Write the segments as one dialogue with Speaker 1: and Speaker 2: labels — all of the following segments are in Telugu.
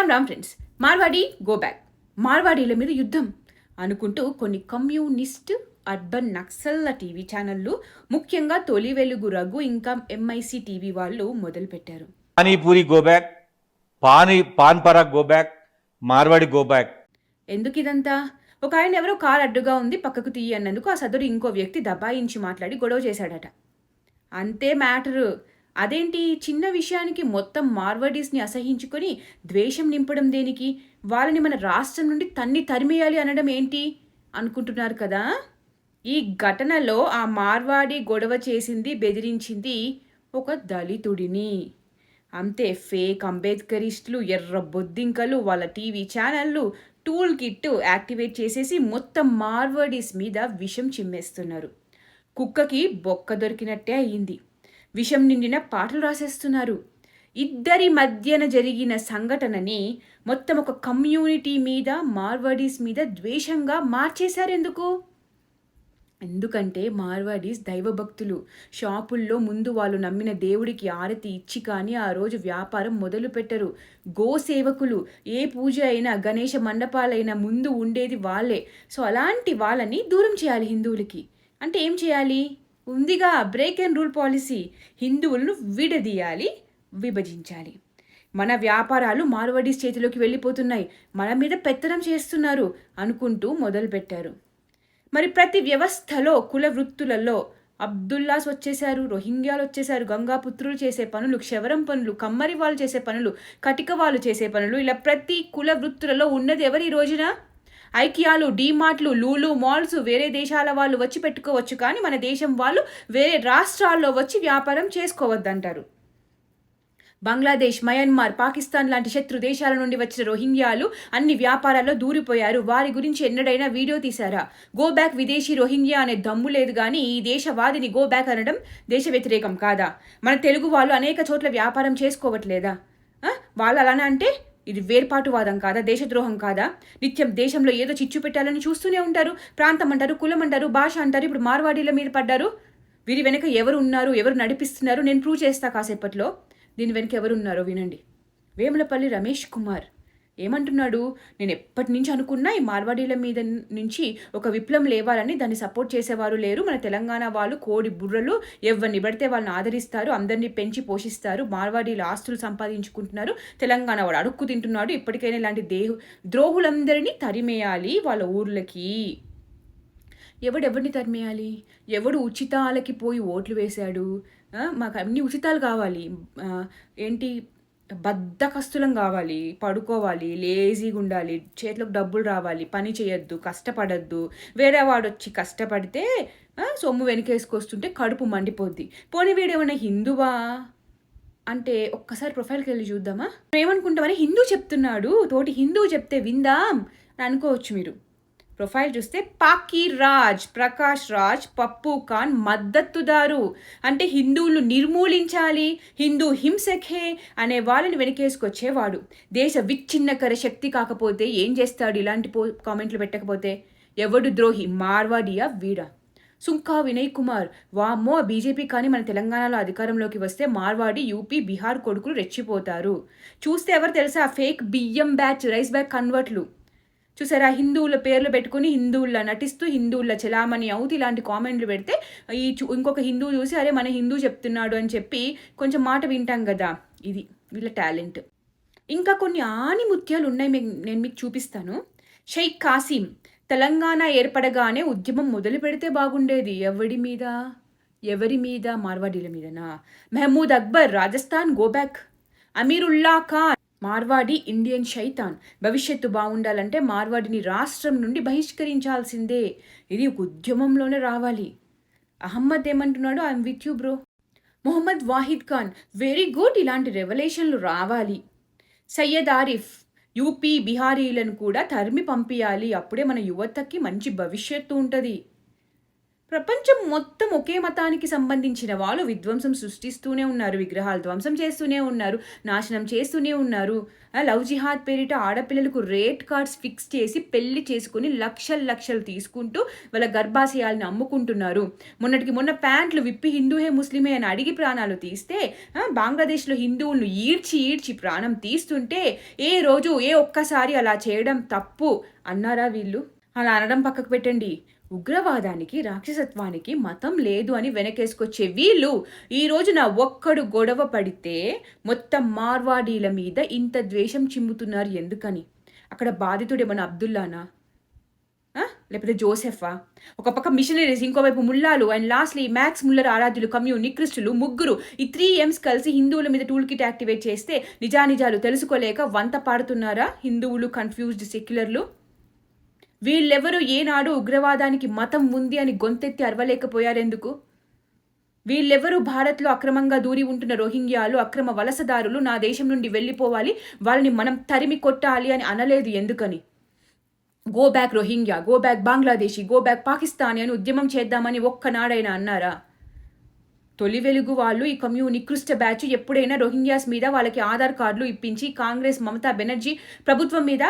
Speaker 1: Ram Ram friends Marwadi go back మార్వాడీల మీద యుద్ధం అనుకుంటూ కొన్ని కమ్యూనిస్ట్ అర్బన్ నక్సల్ల టీవీ ఛానళ్ళు ముఖ్యంగా తొలి వెలుగు రఘు ఇంకా ఎంఐసి టీవీ వాళ్ళు మొదలుపెట్టారు.
Speaker 2: Panipuri go back pani Pan Parag go back Marwadi go back
Speaker 1: ఎందుకు ఇదంతా? ఒక ఆయన ఎవరో కారు అడ్డుగా ఉంది పక్కకు తీయి అన్నందుకు ఆ సదరు ఇంకో వ్యక్తి దబాయించి మాట్లాడి గొడవ చేశాడట. అంతే మ్యాటరు. అదేంటి చిన్న విషయానికి మొత్తం మార్వడీస్ని అసహించుకొని ద్వేషం నింపడం దేనికి? వాళ్ళని మన రాష్ట్రం నుండి తన్ని తరిమేయాలి అనడం ఏంటి? అనుకుంటున్నారు కదా? ఈ ఘటనలో ఆ మార్వాడి గొడవ చేసింది బెదిరించింది ఒక దళితుడిని. అంతే ఫేక్ అంబేద్కరిస్టులు ఎర్ర బొద్దింకలు వాళ్ళ టీవీ ఛానళ్ళు టూల్ కిట్ యాక్టివేట్ చేసేసి మొత్తం మార్వర్డీస్ మీద విషం చిమ్మేస్తున్నారు. కుక్కకి బొక్క దొరికినట్టే అయ్యింది విషం నిండిన పాటలు రాసేస్తున్నారు. ఇద్దరి మధ్యన జరిగిన సంఘటనని మొత్తం ఒక కమ్యూనిటీ మీద మార్వాడీస్ మీద ద్వేషంగా మార్చేశారెందుకు? ఎందుకంటే మార్వాడీస్ దైవభక్తులు. షాపుల్లో ముందు వాళ్ళు నమ్మిన దేవుడికి ఆరతి ఇచ్చి కానీ ఆ రోజు వ్యాపారం మొదలు పెట్టరు గో సేవకులు. ఏ పూజ అయినా గణేష మండపాలైనా ముందు ఉండేది వాళ్ళే. సో అలాంటి వాళ్ళని దూరం చేయాలి హిందువులకి. అంటే ఏం చేయాలి? ఉందిగా బ్రేక్ అండ్ రూల్ పాలసీ హిందువులను విడదీయాలి విభజించాలి. మన వ్యాపారాలు మార్వడీస్ చేతిలోకి వెళ్ళిపోతున్నాయి. మన మీద పెత్తనం చేస్తున్నారు అనుకుంటూ మొదలుపెట్టారు. మరి ప్రతి వ్యవస్థలో కుల వృత్తులలో అబ్దుల్లాస్ వచ్చేశారు రోహింగ్యాలు వచ్చేశారు గంగాపుత్రులు చేసే పనులు క్షవరం పనులు కమ్మరి వాళ్ళు చేసే పనులు కటిక వాళ్ళు చేసే పనులు ఇలా ప్రతి కుల వృత్తులలో ఉన్నది ఎవరు ఈ రోజున? ఐకియాలు డీమార్ట్లు లూలు మాల్స్ వేరే దేశాల వాళ్ళు వచ్చి పెట్టుకోవచ్చు కానీ మన దేశం వాళ్ళు వేరే రాష్ట్రాల్లో వచ్చి వ్యాపారం చేసుకోవద్దంటారు. బంగ్లాదేశ్ మయన్మార్ పాకిస్తాన్ లాంటి శత్రు దేశాల నుండి వచ్చిన రోహింగ్యాలు అన్ని వ్యాపారాల్లో దూరిపోయారు. వారి గురించి ఎన్నడైనా వీడియో తీశారా? గో బ్యాక్ విదేశీ రోహింగ్యా అనే దమ్ము లేదు కానీ ఈ దేశవాదిని గో బ్యాక్ అనడం దేశ వ్యతిరేకం కాదా? మన తెలుగు వాళ్ళు అనేక చోట్ల వ్యాపారం చేసుకోవట్లేదా? వాళ్ళు అలానే అంటే ఇది వేర్పాటువాదం కాదా? దేశద్రోహం కాదా? నిత్యం దేశంలో ఏదో చిచ్చు పెట్టాలని చూస్తూనే ఉంటారు. ప్రాంతం అంటారు కులం అంటారు భాష అంటారు. ఇప్పుడు మార్వాడీల మీద పడ్డారు. వీరి వెనక ఎవరు ఉన్నారు? ఎవరు నడిపిస్తున్నారు? నేను ప్రూవ్ చేస్తా కాసేపట్లో. దీని వెనక ఎవరు ఉన్నారో వినండి. వేములపల్లి రమేష్ కుమార్. ఏమంటున్నాడు? నేను ఎప్పటి నుంచి అనుకున్నా ఈ మార్వాడీల మీద నుంచి ఒక విప్లవం లేవాలని దాన్ని సపోర్ట్ చేసేవారు లేరు. మన తెలంగాణ వాళ్ళు కోడి బుర్రలు ఎవరిని పడితే వాళ్ళని ఆదరిస్తారు అందరినీ పెంచి పోషిస్తారు మార్వాడీలు ఆస్తులు సంపాదించుకుంటున్నారు. తెలంగాణ వాడు అడుక్కు తింటున్నాడు. ఇప్పటికైనా ఇలాంటి దేహు ద్రోహులందరినీ తరిమేయాలి వాళ్ళ ఊర్లకి. ఎవడెవరిని తరిమేయాలి? ఎవడు ఉచితాలకి పోయి ఓట్లు వేశాడు? మాకు అన్ని ఉచితాలు కావాలి. ఏంటి? బద్దకస్తులం కావాలి పడుకోవాలి లేజీగా ఉండాలి చేతిలోకి డబ్బులు రావాలి పని చేయొద్దు కష్టపడద్దు. వేరే వాడు వచ్చి కష్టపడితే సొమ్ము వెనకేసుకొస్తుంటే కడుపు మండిపోద్ది. పోనీ వీడేమైనా హిందువా? అంటే ఒక్కసారి ప్రొఫైల్కి వెళ్ళి చూద్దామా? ఏమనుకుంటామని హిందూ చెప్తున్నాడు. తోటి హిందూ చెప్తే విందాం అని అనుకోవచ్చు మీరు. ప్రొఫైల్ చూస్తే పాకీ రాజ్ ప్రకాష్ రాజ్ పప్పు ఖాన్ మద్దతుదారు. అంటే హిందువులు నిర్మూలించాలి హిందూ హింసఖే అనే వాళ్ళని వెనకేసుకొచ్చేవాడు. దేశ విచ్ఛిన్నకర శక్తి కాకపోతే ఏం చేస్తాడు ఇలాంటి పో కామెంట్లు పెట్టకపోతే? ఎవడు ద్రోహి? మార్వాడియా? వీడా? సుంకా వినయ్ కుమార్ వామ్మో బీజేపీ కానీ మన తెలంగాణలో అధికారంలోకి వస్తే మార్వాడి యూపీ బీహార్ కొడుకులు రెచ్చిపోతారు. చూస్తే ఎవరు తెలుసా? ఫేక్ బియ్యం బ్యాచ్ రైస్ బ్యాగ్ కన్వర్ట్లు. చూసారా? హిందువుల పేర్లు పెట్టుకుని హిందువుల నటిస్తూ హిందువుల చలామణి అవుతూ ఇలాంటి కామెంట్లు పెడితే ఈ ఇంకొక హిందువు చూసి అరే మన హిందూ చెప్తున్నాడు అని చెప్పి కొంచెం మాట వింటాం కదా. ఇది వీళ్ళ టాలెంట్. ఇంకా కొన్ని ఆని ముత్యాలు ఉన్నాయి నేను మీకు చూపిస్తాను. షేక్ కాసిం తెలంగాణ ఏర్పడగానే ఉద్యమం మొదలు పెడితే బాగుండేది. ఎవడి మీద? ఎవరి మీద? మార్వాడీల మీదనా? Mehmood Akbar Rajasthan go back Amirullah Khan. Marwari Indian శైతాన్. భవిష్యత్తు బాగుండాలంటే మార్వాడిని రాష్ట్రం నుండి బహిష్కరించాల్సిందే. ఇది ఒక ఉద్యమంలోనే రావాలి. అహ్మద్ ఏమంటున్నాడు? I'm with you bro. Mohammed Wahid Khan very good ఇలాంటి రెవల్యూషన్లు రావాలి. సయ్యద్ ఆరిఫ్ యూపీ బిహారీలను కూడా తరిమి పంపించాలి అప్పుడే మన యువతకి మంచి భవిష్యత్తు ఉంటుంది. ప్రపంచం మొత్తం ఒకే మతానికి సంబంధించిన వాళ్ళు విధ్వంసం సృష్టిస్తూనే ఉన్నారు విగ్రహాలు ధ్వంసం చేస్తూనే ఉన్నారు నాశనం చేస్తూనే ఉన్నారు. లవ్ జిహాద్ పేరిట ఆడపిల్లలకు రేట్ కార్డ్స్ ఫిక్స్ చేసి పెళ్ళి చేసుకుని లక్షలు లక్షలు తీసుకుంటూ వాళ్ళ గర్భాశయాలను అమ్ముకుంటున్నారు. మొన్నటికి మొన్న ప్యాంట్లు విప్పి హిందూహే ముస్లిమే అని అడిగి ప్రాణాలు తీస్తే బంగ్లాదేశ్లో హిందువులను ఈడ్చి ఈడ్చి ప్రాణం తీస్తుంటే ఏ రోజు ఏ ఒక్కసారి అలా చేయడం తప్పు అన్నారా వీళ్ళు? అలా అనడం పక్కకు పెట్టండి. ఉగ్రవాదానికి రాక్షసత్వానికి మతం లేదు అని వెనకేసుకొచ్చే వీళ్ళు ఈ రోజున ఒక్కడు గొడవ పడితే మొత్తం మార్వాడీల మీద ఇంత ద్వేషం చిమ్ముతున్నారు ఎందుకని? అక్కడ బాధితుడేమన్నా అబ్దుల్లానా? లేకపోతే జోసెఫా? ఒక పక్క మిషనరీస్ ఇంకోవైపు ముల్లాలు అండ్ లాస్ట్లీ మ్యాక్స్ ముల్లర్ ఆరాధ్యులు కమ్యూ నిక్రిస్టులు ముగ్గురు ఈ త్రీ ఎమ్స్ కలిసి హిందువుల మీద టూల్ కిట్ యాక్టివేట్ చేస్తే నిజానిజాలు తెలుసుకోలేక వంత పాడుతున్నారా హిందువులు కన్ఫ్యూజ్డ్ సెక్యులర్లు? వీళ్ళెవరూ ఏనాడు ఉగ్రవాదానికి మతం ఉంది అని గొంతెత్తి అరవలేకపోయారెందుకు? వీళ్ళెవరూ భారత్లో అక్రమంగా దూరి ఉంటున్న రోహింగ్యాలు అక్రమ వలసదారులు నా దేశం నుండి వెళ్ళిపోవాలి వాళ్ళని మనం తరిమి కొట్టాలి అని అనలేదు ఎందుకని? Go back Rohingya go back Bangladeshi go back Pakistani అని ఉద్యమం చేద్దామని ఒక్కనాడైనా అన్నారా? తొలి వెలుగు వాళ్ళు ఈ కమ్యూ నికృష్ట బ్యాచ్ ఎప్పుడైనా రోహింగ్యాస్ మీద వాళ్ళకి ఆధార్ కార్డులు ఇప్పించి కాంగ్రెస్ మమతా బెనర్జీ ప్రభుత్వం మీద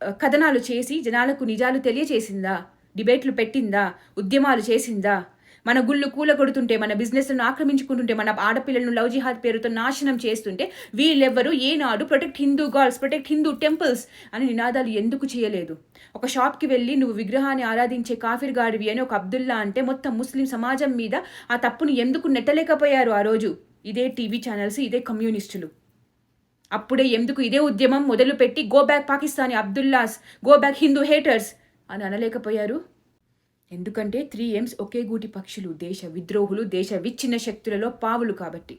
Speaker 1: కథనాలు చేసి జనాలకు నిజాలు తెలియచేసిందా? డిబేట్లు పెట్టిందా? ఉద్యమాలు చేసిందా? మన గుళ్ళు కూల కొడుతుంటే మన బిజినెస్లను ఆక్రమించుకుంటుంటే మన ఆడపిల్లలను లవ్ జిహాద్ పేరుతో నాశనం చేస్తుంటే వీళ్ళెవ్వరూ ఏనాడు protect Hindu girls protect Hindu temples అని నినాదాలు ఎందుకు చేయలేదు? ఒక షాప్కి వెళ్ళి నువ్వు విగ్రహాన్ని ఆరాధించే కాఫిర్ గాడివి అని ఒక అబ్దుల్లా అంటే మొత్తం ముస్లిం సమాజం మీద ఆ తప్పును ఎందుకు నెట్టలేకపోయారు ఆ రోజు? ఇదే టీవీ ఛానల్స్ ఇదే కమ్యూనిస్టులు. అప్పుడే ఎందుకు ఇదే ఉద్యమం మొదలుపెట్టి go back Pakistani Abdullahs go back Hindu haters అని అనలేకపోయారు? ఎందుకంటే త్రీ ఎమ్స్ ఒకే గూటి పక్షులు దేశ విద్రోహులు దేశ విచ్ఛిన్న శక్తులలో పావులు కాబట్టి.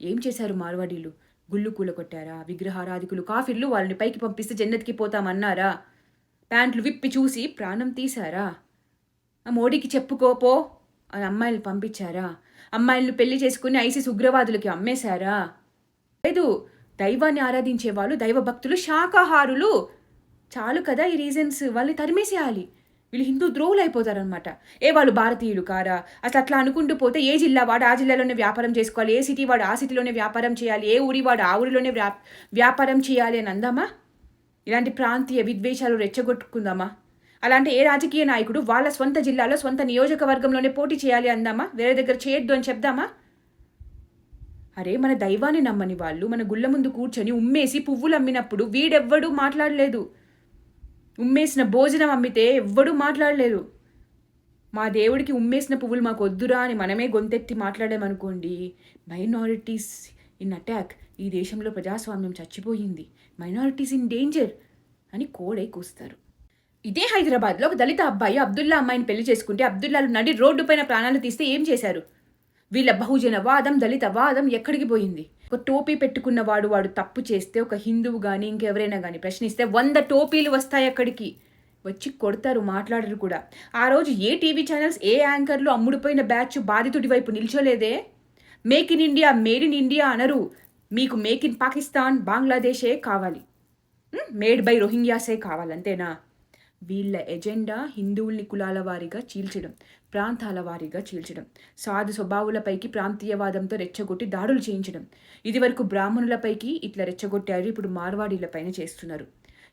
Speaker 1: ఏం చేశారు మార్వాడీలు? గుళ్ళు కూలగొట్టారా? విగ్రహారాధికులు కాఫిర్లు వాళ్ళని పైకి పంపిస్తే జన్నతికి పోతామన్నారా? ప్యాంట్లు విప్పి చూసి ప్రాణం తీశారా? ఆ మోడీకి చెప్పుకోపో అని అమ్మాయిలను పంపించారా? అమ్మాయిలను పెళ్ళి చేసుకుని ఐసిస్ ఉగ్రవాదులకి అమ్మేశారా? లేదు దైవాన్ని ఆరాధించే వాళ్ళు దైవ భక్తులు శాకాహారులు. చాలు కదా ఈ రీజన్స్ వాళ్ళని తరిమేసేయాలి. వీళ్ళు హిందూ ద్రోహులు అయిపోతారనమాట ఏ వాళ్ళు భారతీయులు కారా? అసలు అట్లా అనుకుంటూ పోతే ఏ జిల్లా వాడు ఆ జిల్లాలోనే వ్యాపారం చేసుకోవాలి? ఏ సిటీ వాడు ఆ సిటీలోనే వ్యాపారం చేయాలి? ఏ ఊరి వాడు ఆ ఊరిలోనే వ్యా వ్యాపారం చేయాలి అని అందామా? ఇలాంటి ప్రాంతీయ విద్వేషాలు రెచ్చగొట్టుకుందామా? అలాంటి ఏ రాజకీయ నాయకుడు వాళ్ళ సొంత జిల్లాలో స్వంత నియోజకవర్గంలోనే పోటీ చేయాలి అందామా? వేరే దగ్గర చేయొద్దు అని చెప్దామా? అరే మన దైవాన్ని నమ్మని వాళ్ళు మన గుళ్ళ ముందు కూర్చొని ఉమ్మేసి పువ్వులు అమ్మినప్పుడు వీడెవ్వడూ మాట్లాడలేదు. ఉమ్మేసిన భోజనం అమ్మితే ఎవ్వడూ మాట్లాడలేదు. మా దేవుడికి ఉమ్మేసిన పువ్వులు మాకు వద్దురా అని మనమే గొంతెత్తి మాట్లాడామనుకోండి మైనారిటీస్ ఇన్ అటాక్ ఈ దేశంలో ప్రజాస్వామ్యం చచ్చిపోయింది. మైనారిటీస్ ఇన్ డేంజర్ అని కోడై కూస్తారు. ఇదే హైదరాబాద్లో ఒక దళిత అబ్బాయి అబ్దుల్లా అమ్మాయిని పెళ్ళి చేసుకుంటే అబ్దుల్లాలు నడి రోడ్డుపైన ప్రాణాలు తీస్తే ఏం చేశారు? వీళ్ళ బహుజన వాదం దళిత వాదం ఎక్కడికి పోయింది? ఒక టోపీ పెట్టుకున్న వాడు వాడు తప్పు చేస్తే ఒక హిందువు కానీ ఇంకెవరైనా కానీ ప్రశ్నిస్తే వంద టోపీలు వస్తాయి అక్కడికి. వచ్చి కొడతారు మాట్లాడరు కూడా. ఆ రోజు ఏ టీవీ ఛానల్స్ ఏ యాంకర్లు అమ్ముడుపోయిన బ్యాచ్ బాధితుడి వైపు నిల్చోలేదే? Make in India made in India అనరు. మీకు మేక్ ఇన్ పాకిస్తాన్ బంగ్లాదేశే కావాలి. మేడ్ బై రోహింగ్యాసే కావాలంతేనా? వీళ్ళ ఎజెండా హిందువుల్ని కులాల వారీగా చీల్చడం ప్రాంతాల వారీగా చీల్చడం సాధు స్వభావులపైకి ప్రాంతీయవాదంతో రెచ్చగొట్టి దాడులు చేయించడం. ఇదివరకు బ్రాహ్మణులపైకి ఇట్లా రెచ్చగొట్టారు ఇప్పుడు మార్వాడీలపైన చేస్తున్నారు.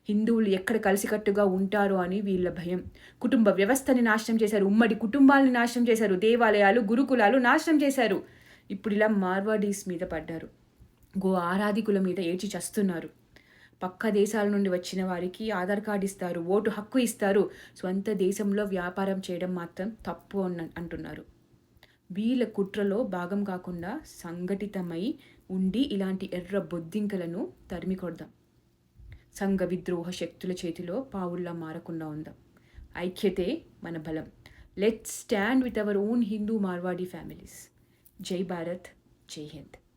Speaker 1: హిందువులు ఎక్కడ కలిసికట్టుగా ఉంటారు అని వీళ్ళ భయం. కుటుంబ వ్యవస్థని నాశనం చేశారు ఉమ్మడి కుటుంబాలని నాశనం చేశారు దేవాలయాలు గురుకులాలు నాశనం చేశారు. ఇప్పుడు ఇలా మార్వాడీస్ మీద పడ్డారు. గో ఆరాధికుల మీద ఏడ్చి చస్తున్నారు. పక్క దేశాల నుండి వచ్చిన వారికి ఆధార్ కార్డు ఇస్తారు ఓటు హక్కు ఇస్తారు. స్వంత దేశంలో వ్యాపారం చేయడం మాత్రం తప్పు అన్న అంటున్నారు. వీళ్ళ కుట్రలో భాగం కాకుండా సంఘటితమై ఉండి ఇలాంటి ఎర్ర బొద్దింకలను తరిమి కొడదాం. సంఘ విద్రోహ శక్తుల చేతిలో పావుల్లా మారకుండా ఉందాం. ఐక్యతే మన బలం. Let's stand with our own Hindu Marwari families. జై భారత్ జై హింద్.